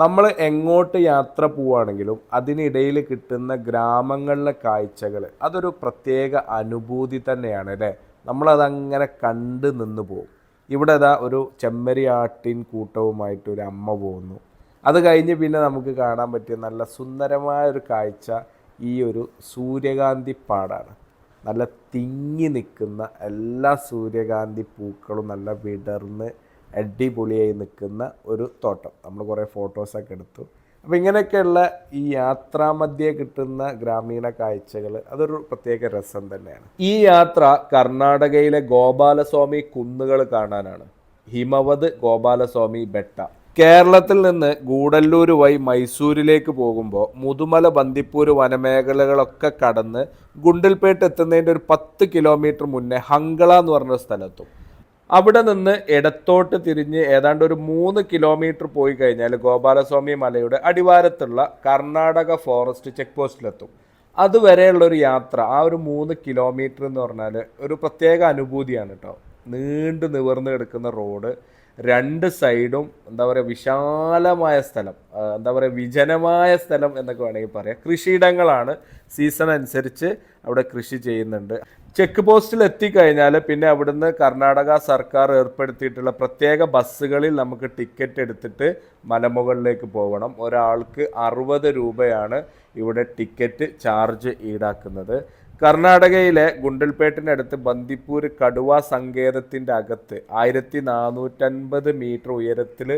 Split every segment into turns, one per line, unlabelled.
നമ്മൾ എങ്ങോട്ട് യാത്ര പോവുകയാണെങ്കിലും അതിനിടയിൽ കിട്ടുന്ന ഗ്രാമങ്ങളിലെ കാഴ്ചകൾ അതൊരു പ്രത്യേക അനുഭൂതി തന്നെയാണ് അല്ലേ? നമ്മളതങ്ങനെ കണ്ട് നിന്ന് പോകും. ഇവിടെ ഇതാ ഒരു ചെമ്മരിയാട്ടിൻ കൂട്ടവുമായിട്ട് ഒരു അമ്മ പോകുന്നു. അത് കഴിഞ്ഞ് പിന്നെ നമുക്ക് കാണാൻ പറ്റിയ നല്ല സുന്ദരമായ ഒരു കാഴ്ച ഈ ഒരു സൂര്യകാന്തി പാടാണ്. നല്ല തിങ്ങി നിൽക്കുന്ന എല്ലാ സൂര്യകാന്തി പൂക്കളും നല്ല വിടർന്ന് അടിപൊളിയായി നിൽക്കുന്ന ഒരു തോട്ടം. നമ്മൾ കുറേ ഫോട്ടോസൊക്കെ എടുത്തു. അപ്പോൾ ഇങ്ങനെയൊക്കെയുള്ള ഈ യാത്രാമധ്യേ കിട്ടുന്ന ഗ്രാമീണ കാഴ്ചകൾ അതൊരു പ്രത്യേക രസം തന്നെയാണ്. ഈ യാത്ര കർണാടകയിലെ ഗോപാലസ്വാമി കുന്നുകൾ കാണാനാണ്. ഹിമവത് ഗോപാലസ്വാമി ബെട്ട. കേരളത്തിൽ നിന്ന് ഗൂഡല്ലൂർ വഴി മൈസൂരിലേക്ക് പോകുമ്പോൾ മുതുമല ബന്ദിപ്പൂർ വനമേഖലകളൊക്കെ കടന്ന് ഗുണ്ടൽപേട്ട് എത്തുന്നതിന്റെ ഒരു പത്ത് കിലോമീറ്റർ മുന്നേ ഹങ്കള എന്ന് പറഞ്ഞ സ്ഥലത്തും. അവിടെ നിന്ന് ഇടത്തോട്ട് തിരിഞ്ഞ് ഏതാണ്ട് ഒരു മൂന്ന് കിലോമീറ്റർ പോയി കഴിഞ്ഞാൽ ഗോപാലസ്വാമി മലയുടെ അടിവാരത്തുള്ള കർണാടക ഫോറസ്റ്റ് ചെക്ക് പോസ്റ്റിലെത്തും അതുവരെയുള്ള ഒരു യാത്ര ആ ഒരു മൂന്ന് കിലോമീറ്റർ എന്ന് പറഞ്ഞാൽ ഒരു പ്രത്യേക അനുഭൂതിയാണ് കേട്ടോ നീണ്ടു നിവർന്ന് കിടക്കുന്ന റോഡ് രണ്ട് സൈഡും എന്താ പറയുക വിശാലമായ സ്ഥലം എന്താ പറയുക വിജനമായ സ്ഥലം എന്നൊക്കെ വേണമെങ്കിൽ പറയാം. കൃഷിയിടങ്ങളാണ് സീസൺ അനുസരിച്ച് അവിടെ കൃഷി ചെയ്യുന്നുണ്ട്. ചെക്ക് പോസ്റ്റിൽ എത്തിക്കഴിഞ്ഞാൽ പിന്നെ അവിടുന്ന് കർണാടക സർക്കാർ ഏർപ്പെടുത്തിയിട്ടുള്ള പ്രത്യേക ബസ്സുകളിൽ നമുക്ക് ടിക്കറ്റ് എടുത്തിട്ട് മലമുകളിലേക്ക് പോകണം ഒരാൾക്ക് അറുപത് രൂപയാണ് ഇവിടെ ടിക്കറ്റ് ചാർജ് ഈടാക്കുന്നത്. കർണാടകയിലെ ഗുണ്ടൽപേട്ടിനടുത്ത് ബന്ദിപ്പൂർ കടുവ സങ്കേതത്തിന്റെ അകത്ത് ആയിരത്തി നാനൂറ്റൻപത് മീറ്റർ ഉയരത്തിൽ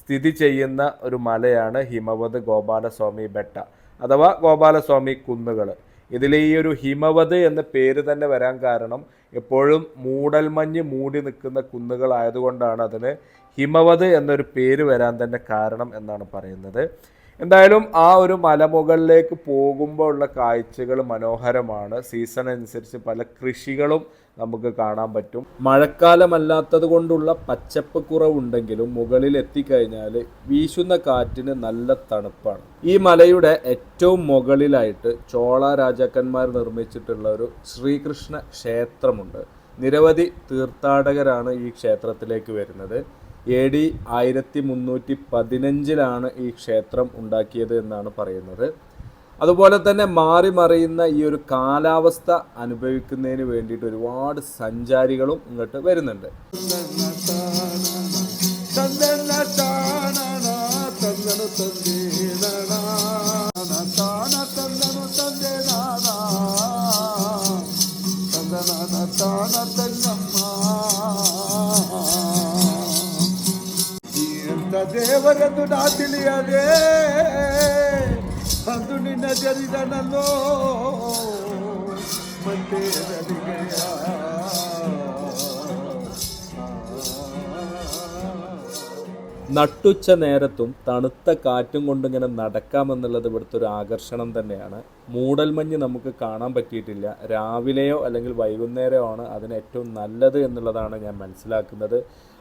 സ്ഥിതി ചെയ്യുന്ന ഒരു മലയാണ് ഹിമവത് ഗോപാലസ്വാമി ബെട്ട അഥവാ ഗോപാലസ്വാമി കുന്നുകൾ ഇതിൽ ഈ ഒരു ഹിമവത് എന്ന പേര് തന്നെ വരാൻ കാരണം എപ്പോഴും മൂടൽമഞ്ഞ് മൂടി നിൽക്കുന്ന കുന്നുകളായതുകൊണ്ടാണ് അതിന് ഹിമവത് എന്നൊരു പേര് വരാൻ തന്നെ കാരണം എന്നാണ് പറയുന്നത്. എന്തായാലും ആ ഒരു മലമുകളിലേക്ക് പോകുമ്പോൾ ഉള്ള കാഴ്ചകൾ മനോഹരമാണ്. സീസൺ അനുസരിച്ച് പല കൃഷികളും നമുക്ക് കാണാൻ പറ്റും. മഴക്കാലമല്ലാത്തത് കൊണ്ടുള്ള പച്ചപ്പ് കുറവുണ്ടെങ്കിലും മുകളിൽ എത്തിക്കഴിഞ്ഞാൽ വീശുന്ന കാറ്റിന് നല്ല തണുപ്പാണ്. ഈ മലയുടെ ഏറ്റവും മുകളിലായിട്ട് ചോള രാജാക്കന്മാർ നിർമ്മിച്ചിട്ടുള്ള ഒരു ശ്രീകൃഷ്ണ ക്ഷേത്രമുണ്ട്. നിരവധി തീർത്ഥാടകരാണ് ഈ ക്ഷേത്രത്തിലേക്ക് വരുന്നത്. എ ഡി ആയിരത്തി മുന്നൂറ്റി പതിനഞ്ചിലാണ് ഈ ക്ഷേത്രം ഉണ്ടാക്കിയത് എന്നാണ് പറയുന്നത്. അതുപോലെ തന്നെ മാറി മറിയുന്ന ഈ ഒരു കാലാവസ്ഥ അനുഭവിക്കുന്നതിന് വേണ്ടിയിട്ട് ഒരുപാട് സഞ്ചാരികളും ഇങ്ങോട്ട് വരുന്നുണ്ട്.
ಎಂತ ದೇವರೆಂದು ನಾ ತಿಳಿಯದೆ ಅಂದು ನಿನ್ನ ಜರಿದನಲ್ಲೋ ಮತ್ತೆ
നട്ടുച്ച നേരത്തും തണുത്ത കാറ്റും കൊണ്ടിങ്ങനെ നടക്കാമെന്നുള്ളത് ഇവിടുത്തെ ഒരു ആകർഷണം തന്നെയാണ് മൂടൽമഞ്ഞ് നമുക്ക് കാണാൻ പറ്റിയിട്ടില്ല രാവിലെയോ അല്ലെങ്കിൽ വൈകുന്നേരമോ ആണ് അതിന് ഏറ്റവും നല്ലത് എന്നുള്ളതാണ് ഞാൻ മനസ്സിലാക്കുന്നത്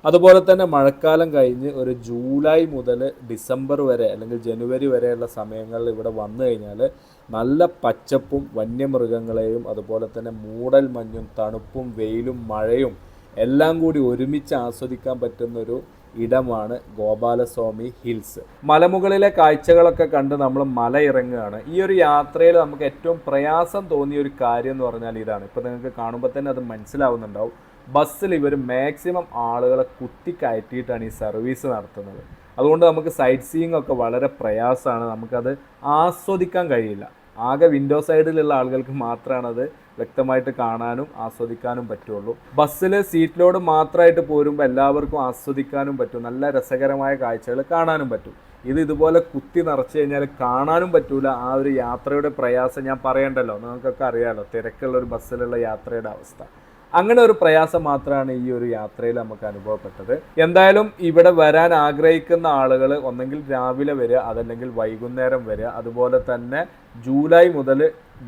അതുപോലെ തന്നെ മഴക്കാലം കഴിഞ്ഞ് ഒരു ജൂലൈ മുതൽ ഡിസംബർ വരെ അല്ലെങ്കിൽ ജനുവരി വരെയുള്ള സമയങ്ങളിൽ ഇവിടെ വന്നു കഴിഞ്ഞാൽ നല്ല പച്ചപ്പും വന്യമൃഗങ്ങളെയും അതുപോലെ തന്നെ മൂടൽ മഞ്ഞും തണുപ്പും വെയിലും മഴയും എല്ലാം കൂടി ഒരുമിച്ച് ആസ്വദിക്കാൻ പറ്റുന്നൊരു ഇടമാണ് ഗോപാലസ്വാമി ഹിൽസ്. മലമുകളിലെ കാഴ്ചകളൊക്കെ കണ്ട് നമ്മൾ മല ഇറങ്ങുകയാണ്. ഈ ഒരു യാത്രയിൽ നമുക്ക് ഏറ്റവും പ്രയാസം തോന്നിയ ഒരു കാര്യം എന്ന് പറഞ്ഞാൽ ഇതാണ്. ഇപ്പം നിങ്ങൾക്ക് കാണുമ്പോൾ തന്നെ അത് മനസ്സിലാവുന്നുണ്ടാവും. ബസ്സിൽ ഇവർ മാക്സിമം ആളുകളെ കുത്തി കയറ്റിയിട്ടാണ് ഈ സർവീസ് നടത്തുന്നത്. അതുകൊണ്ട് നമുക്ക് സൈറ്റ് സീയിങ് ഒക്കെ വളരെ പ്രയാസമാണ്. നമുക്കത് ആസ്വദിക്കാൻ കഴിയില്ല. ആകെ വിൻഡോ സൈഡിലുള്ള ആളുകൾക്ക് മാത്രമാണത് വ്യക്തമായിട്ട് കാണാനും ആസ്വദിക്കാനും പറ്റുള്ളൂ. ബസ്സിൽ സീറ്റിലോട് മാത്രമായിട്ട് പോരുമ്പോൾ എല്ലാവർക്കും ആസ്വദിക്കാനും പറ്റും. നല്ല രസകരമായ കാഴ്ചകൾ കാണാനും പറ്റും. ഇത് ഇതുപോലെ കുത്തി നിറച്ച് കഴിഞ്ഞാൽ കാണാനും പറ്റൂല. ആ ഒരു യാത്രയുടെ പ്രയാസം ഞാൻ പറയണ്ടല്ലോ. നിങ്ങൾക്കൊക്കെ അറിയാലോ തിരക്കുള്ള ഒരു ബസ്സിലുള്ള യാത്രയുടെ അവസ്ഥ. അങ്ങനെ ഒരു പ്രയാസം മാത്രമാണ് ഈ ഒരു യാത്രയിൽ നമുക്ക് അനുഭവപ്പെട്ടത്. എന്തായാലും ഇവിടെ വരാൻ ആഗ്രഹിക്കുന്ന ആളുകൾ ഒന്നെങ്കിൽ രാവിലെ വരിക അതല്ലെങ്കിൽ വൈകുന്നേരം വരിക. അതുപോലെ തന്നെ ജൂലൈ മുതൽ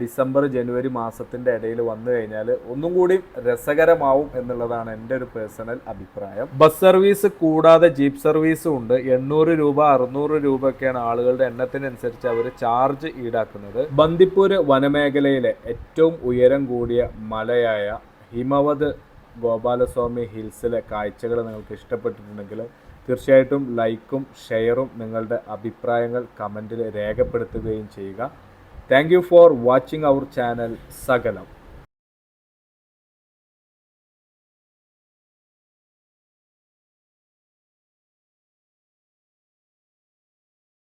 ഡിസംബർ ജനുവരി മാസത്തിന്റെ ഇടയിൽ വന്നു കഴിഞ്ഞാൽ ഒന്നും കൂടി രസകരമാവും എന്നുള്ളതാണ് എന്റെ ഒരു പേഴ്സണൽ അഭിപ്രായം. ബസ് സർവീസ് കൂടാതെ ജീപ്പ് സർവീസും ഉണ്ട്. എണ്ണൂറ് രൂപ അറുന്നൂറ് രൂപയൊക്കെയാണ് ആളുകളുടെ എണ്ണത്തിനനുസരിച്ച് അവർ ചാർജ് ഈടാക്കുന്നത്. ബന്ദിപ്പൂർ വനമേഖലയിലെ ഏറ്റവും ഉയരം കൂടിയ മലയായ ഹിമവത് ഗോപാലസ്വാമി ഹിൽസിലെ കാഴ്ചകൾ നിങ്ങൾക്ക് ഇഷ്ടപ്പെട്ടിട്ടുണ്ടെങ്കിൽ തീർച്ചയായിട്ടും ലൈക്കും ഷെയറും നിങ്ങളുടെ അഭിപ്രായങ്ങൾ കമന്റിൽ രേഖപ്പെടുത്തുകയും ചെയ്യുക. Thank you for watching our channel Sakalam